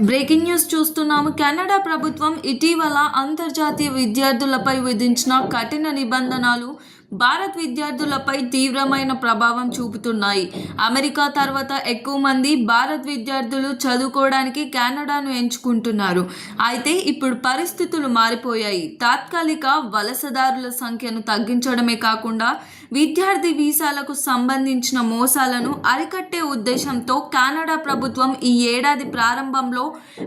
Breaking news చూస్తున్నాము. Canada ప్రభుత్వం ఇటీవల అంతర్జాతీయ విద్యార్థులపై విధించిన కఠిన నిబంధనలు భారత్ విద్యార్థులపై తీవ్రమైన ప్రభావం చూపుతున్నాయి. అమెరికా తర్వాత ఎక్కువ మంది భారత్ విద్యార్థులు చదువుకోవడానికి కెనడాను ఎంచుకుంటున్నారు. అయితే ఇప్పుడు పరిస్థితులు మారిపోయాయి. తాత్కాలిక వలసదారుల సంఖ్యను తగ్గించడమే కాకుండా విద్యార్థి వీసాలకు సంబంధించిన మోసాలను అరికట్టే ఉద్దేశంతో కెనడా ప్రభుత్వం ఈ ఏడాది ప్రారంభంలో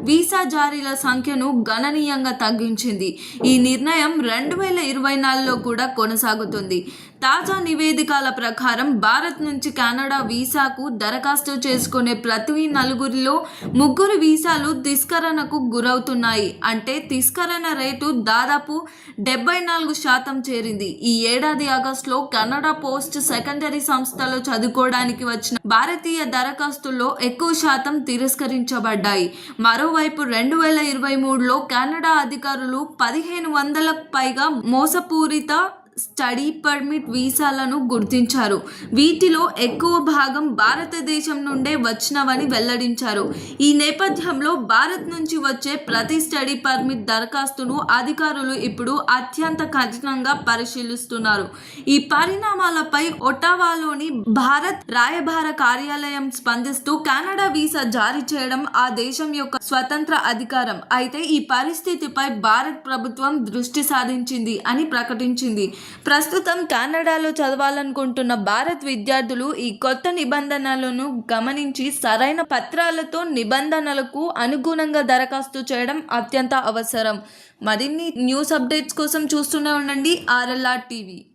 వీసా జారీల సంఖ్యను గణనీయంగా తగ్గించింది. ఈ నిర్ణయం రెండు వేల ఇరవై నాలుగులో కూడా కొనసాగుతుంది. తాజా నివేదికల ప్రకారం భారత్ నుంచి కెనడా వీసాకు దరఖాస్తు చేసుకునే ప్రతి నలుగురిలో ముగ్గురు వీసాలు తిస్కరణకు గురవుతున్నాయి. అంటే తిస్కరణ రేటు దాదాపు డెబ్బై నాలుగు శాతం చేరింది. ఈ ఏడాది ఆగస్టులో కెనడా పోస్ట్ సెకండరీ సంస్థలో చదువుకోవడానికి వచ్చిన భారతీయ దరఖాస్తుల్లో ఎక్కువ శాతం తిరస్కరించబడ్డాయి. మరోవైపు రెండు వేల ఇరవై మూడులో కెనడా అధికారులు పదిహేను వందలకు పైగా మోసపూరిత స్టడీ పర్మిట్ వీసాలను గుర్తించారు. వీటిలో ఎక్కువ భాగం భారతదేశం నుండే వచ్చినవని వెల్లడించారు. ఈ నేపథ్యంలో భారత్ నుంచి వచ్చే ప్రతి స్టడీ పర్మిట్ దరఖాస్తును అధికారులు ఇప్పుడు అత్యంత కఠినంగా పరిశీలిస్తున్నారు. ఈ పరిణామాలపై ఒటావాలోని భారత్ రాయబార కార్యాలయం స్పందిస్తూ కెనడా వీసా జారీ చేయడం ఆ దేశం యొక్క స్వతంత్ర అధికారం. అయితే ఈ పరిస్థితిపై భారత్ ప్రభుత్వం దృష్టి సాధించింది అని ప్రకటించింది. ప్రస్తుతం కెనడాలో చదవాలనుకుంటున్న భారత్ విద్యార్థులు ఈ కొత్త నిబంధనలను గమనించి సరైన పత్రాలతో నిబంధనలకు అనుగుణంగా దరఖాస్తు చేయడం అత్యంత అవసరం. మరిన్ని న్యూస్ అప్డేట్స్ కోసం చూస్తూనే ఉండండి. RLR TV.